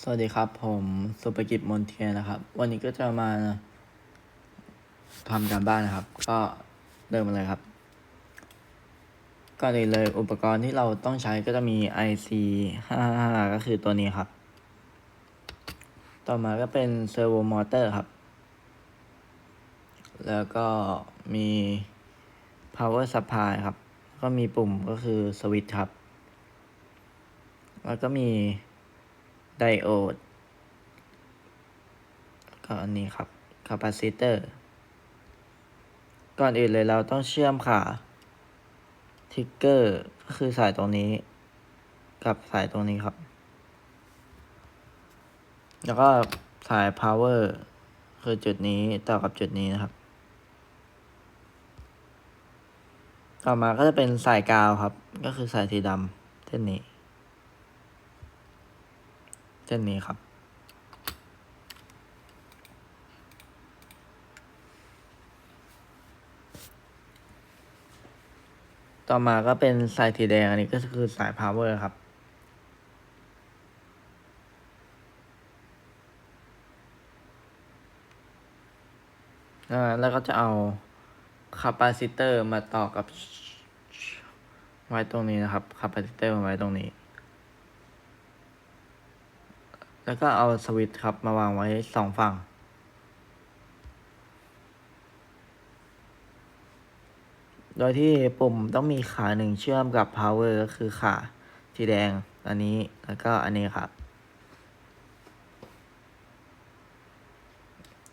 สวัสดีครับ ผมสุภกิจมนเทียนนะครับ วันนี้ก็จะมาทำการบ้านนะครับ ก็เริ่มเลยครับก่อนอื่นเลยอุปกรณ์ที่เราต้องใช้ก็จะมี IC 555ก็คือตัวนี้ครับ ต่อมาก็เป็นเซอร์โวมอเตอร์ครับ แล้วก็มี power supply ครับ ก็มีปุ่มก็คือสวิตช์ครับ แล้วก็มี ไดโอดก็อันนี้ครับคาปาซิเตอร์ ก่อนอื่นเลยเราต้องเชื่อมขาทิกเกอร์ก็คือสายตรงนี้ กับสายตรงนี้ครับ แล้วก็สาย power คือจุดนี้ต่อกับจุดนี้นะครับ ต่อมาก็จะเป็นสายกาวครับ ก็คือสายสีดำเส้นนี้ ส้นนี้ครับ ต่อมาก็เป็นสายสีแดงอันนี้ก็คือสาย power ครับแล้วก็จะเอาคาปาซิเตอร์มาต่อกับไว้ตรงนี้นะครับคาปาซิเตอร์มาไว้ตรงนี้ แล้วก็เอาสวิตช์ครับมาวางไว้สองฝั่ง โดยที่ปุ่มต้องมีขาหนึ่งเชื่อมกับ power ก็คือขาสีแดง อันนี้ แล้วก็อันนี้ครับ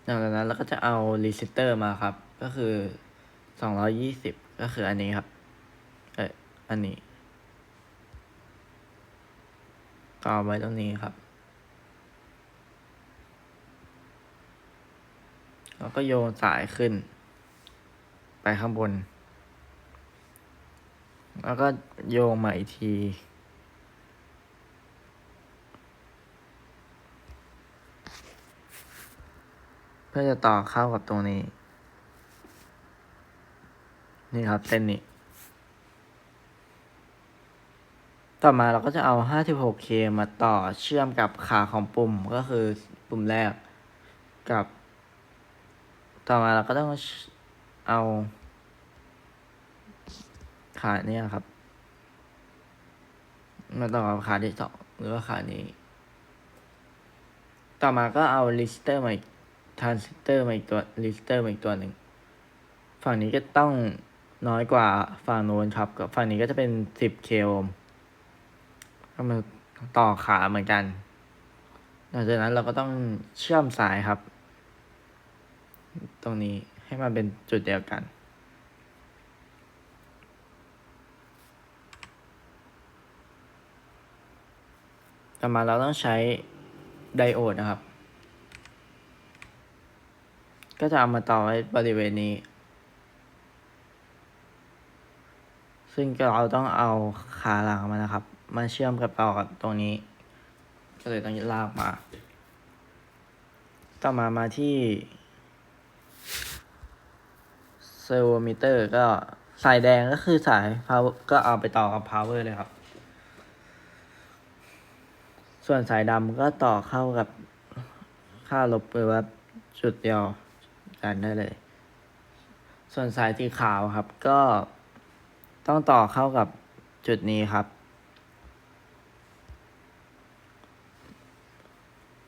หลังจากนั้นเราก็จะเอา resistor มาครับ ก็คือสองร้อยี่สิบก็คืออันนี้ครับ เอ้ยอันนี้ต่อไว้ตรงนี้ครับ แล้วก็โยงสายขึ้น ไปข้างบน แล้วก็โยงมาอีกที เพื่อจะต่อเข้ากับตรงนี้ นี่ครับเส้นนี้ ต่อมาเราก็จะเอา 56K มาต่อเชื่อมกับขาของปุ่มก็คือปุ่มแรกกับ ต่อมาเราก็ต้องเอาขาเนี่ยครับมาต่อกับขาที่สองหรือว่าขานี้ ต่อมาก็เอาลิสเตอร์มาอีกทรานซิสเตอร์มาอีกตัวลิสเตอร์มาอีกตัวหนึ่ง ฝั่งนี้ก็ต้องน้อยกว่าฝั่งโน้นครับกับฝั่งนี้ก็จะเป็น 10K โอห์มก็มาต่อขาเหมือนกันหลังจากนั้นเราก็ต้องเชื่อมสายครับ ตรงนี้ให้มันเป็นจุดเดียวกัน ต่อมาเราต้องใช้ไดโอดนะครับ ก็จะเอามาต่อไว้บริเวณนี้ ซึ่งเราต้องเอาขาหลังมานะครับ มาเชื่อมกับต่อกับตรงนี้ ก็เลยต้องลากมา ต่อมามาที่ ซอร์โวมิเตอร์ก็สายแดงก็คือสาย power ก็เอาไปต่อกับ power เลยครับ ส่วนสายดำก็ต่อเข้ากับค่าลบหรือว่าจุดเดียวกันได้เลย ส่วนสายสีขาวครับ ก็ต้องต่อเข้ากับจุดนี้ครับ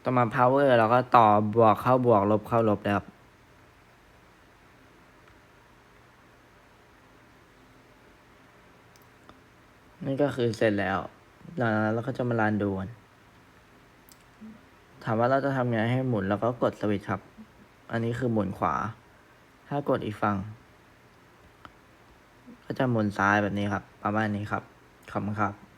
ต่อมา power เราก็ต่อบวกเข้าบวกลบเข้าลบเลยครับ นี่ก็คือเสร็จแล้ว หลังจากนั้นเราก็จะมาลานดูกันถามว่าเราจะทำยังไงให้หมุนแล้วก็กดสวิตช์ครับ อันนี้คือหมุนขวา ถ้ากดอีกฝั่ง ก็จะหมุนซ้ายแบบนี้ครับ ประมาณนี้ครับ ขอบคุณครับ